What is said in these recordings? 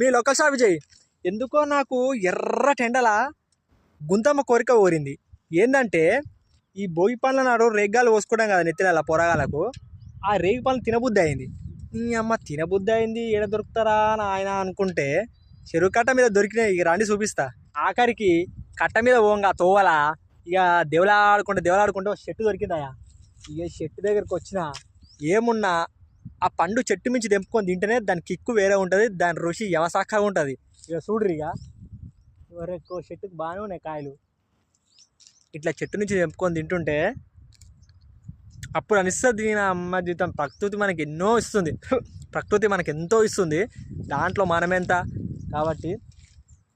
మీ local shop చేయి. ఎందుకో నాకు ఎర్ర టెండల గుంతమ్మ కోరిక కోరింది ఏంటంటే ఈ భోగి పండ్ల నాడు రేగ్గాలు పోసుకోవడం కదా నెత్తిన పొరగాలకు ఆ రేగి పండ్లు తినబుద్ధి అయింది. ఈ అమ్మ తినబుద్ధి అయింది ఏడ దొరుకుతారా అని ఆయన అనుకుంటే చెరువు కట్ట మీద దొరికినాయి ఇక రండి చూపిస్తా. ఆఖరికి కట్ట మీద పోంగా తోవల. ఇక దేవులాడుకుంటే దేవులాడుకుంటే ఒక చెట్టు దొరికిందయా ఇక చెట్టు దగ్గరికి వచ్చిన ఏమున్నా ఆ పండు చెట్టు మించి తెంపుకొని తింటేనే దాని కిక్కు వేరే ఉంటుంది దాని రుచి యవసాఖగా ఉంటుంది. ఇక చూడ్రి ఇక. వరకు చెట్టుకు బాగానే ఉన్నాయి కాయలు. ఇట్లా చెట్టు నుంచి తెంపుకొని తింటుంటే అప్పుడు అనిస్తుంది నా అమ్మ జీవితం. ప్రకృతి మనకి ఎన్నో ఇస్తుంది. ప్రకృతి మనకి ఎంతో ఇస్తుంది. దాంట్లో మనమెంత కాబట్టి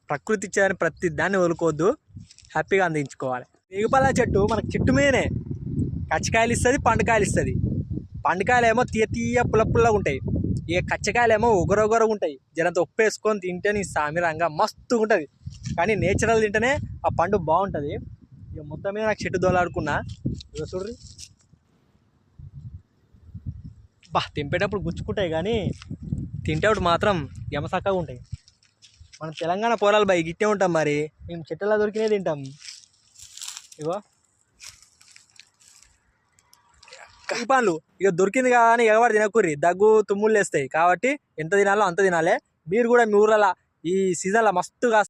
ప్రకృతి ఇచ్చేదాన్ని ప్రతి దాన్ని వదులుకోవద్దు. హ్యాపీగా అందించుకోవాలి. రేగుపల్ల చెట్టు మనకు చెట్టు మీదనే. కచ్చకాయలు ఇస్తుంది పండుకాయలు ఇస్తుంది. పండుకాయలు ఏమో తీయ తీయ పుల్ల పుల్లగా ఉంటాయి. ఇక కచ్చకాయలేమో ఒగరొగరగా ఉంటాయి. జనంతా ఉప్పేసుకొని తింటేనే తింటే నీ సామిరంగా మస్తుగా ఉంటుంది. కానీ నేచురల్ తింటేనే ఆ పండు బాగుంటుంది. ఇక మొత్తం మీద నాకు చెట్టు దోలాడుకున్నా. ఇక చూడ్రి బా తెంపేటప్పుడు గుచ్చుకుంటాయి కానీ తింటేప్పుడు మాత్రం ఎమసక్కగా ఉంటాయి. మన తెలంగాణ పోరాలు బై గిట్టే ఉంటాం మరి. మేము చెట్టులా దొరికినే తింటాం. ఇగో. ఈ పండ్లు. ఇక దొరికింది కానీ ఎగవాడు తినకుర్రి? దగ్గు తుమ్ములు వేస్తాయి. కాబట్టి ఎంత తినాలో అంత తినాలే. మీరు కూడా మీ ఊర్లలో ఈ సీజన్లో మస్తుగా